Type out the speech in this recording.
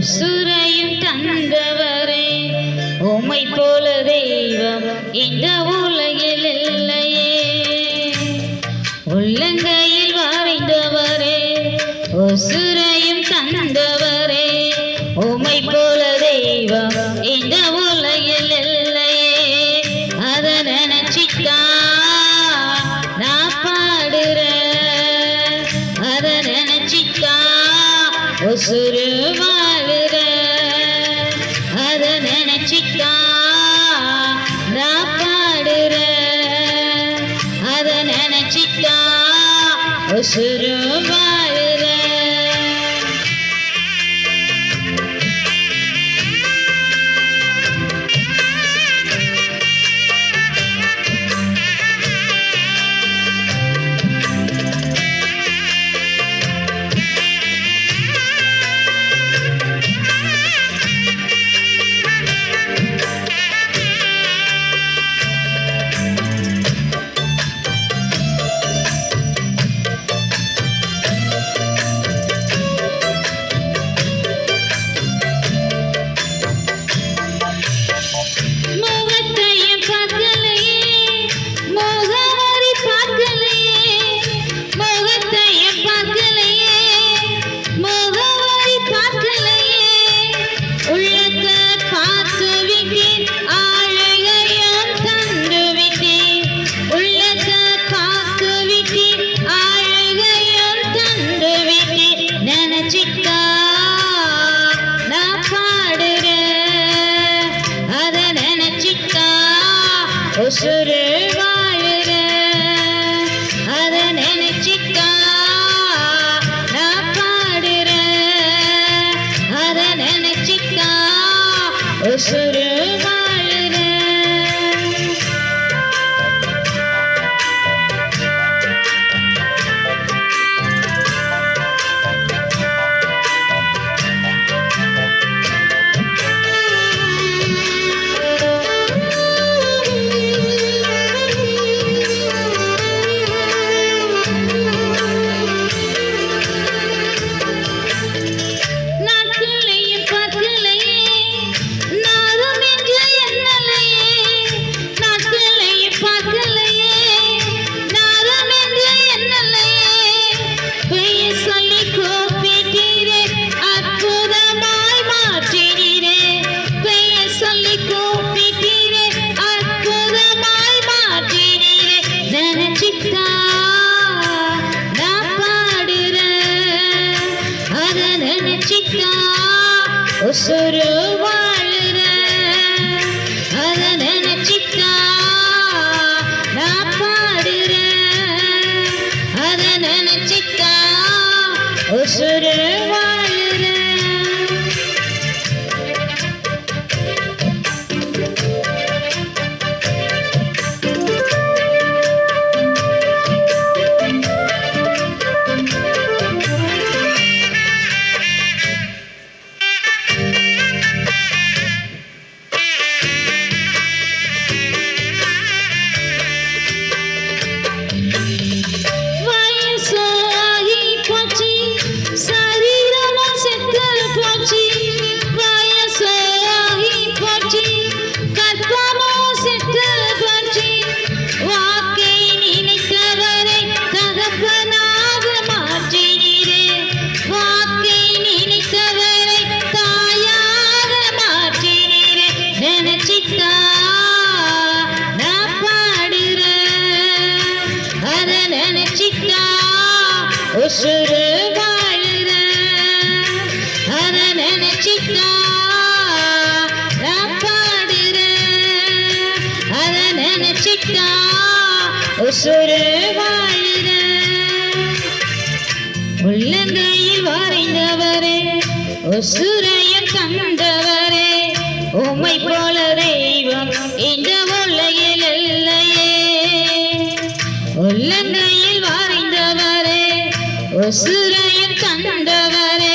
சுரையும் தந்தவரே. உமை போல தெய்வம் இந்த உலகில் இல்லையே. உள்ளங்கையில் வரைந்தவரே சுரையும் தந்தவரே. உமை போல தெய்வம் இந்த உலகில் இல்லையே. அதை நினைச்சிட்டா நான் பாடுறேன். அதை நினைச்சிட்டா உசுருவா அத நினைச்சிட்டா உசுருவா Usure உசுறு வாழ்ற. அதை நினைச்சிட்டா நான் பாடுற அதை நினைச்சிட்டா உசுறு கண்டவரே ஒசுரைய கண்டவரே உமை போல தெய்வம் இந்த உலகில் இல்லையே. உள்ளங்கையில் வாய்ந்தவரே ஒசுரைய கண்டவரே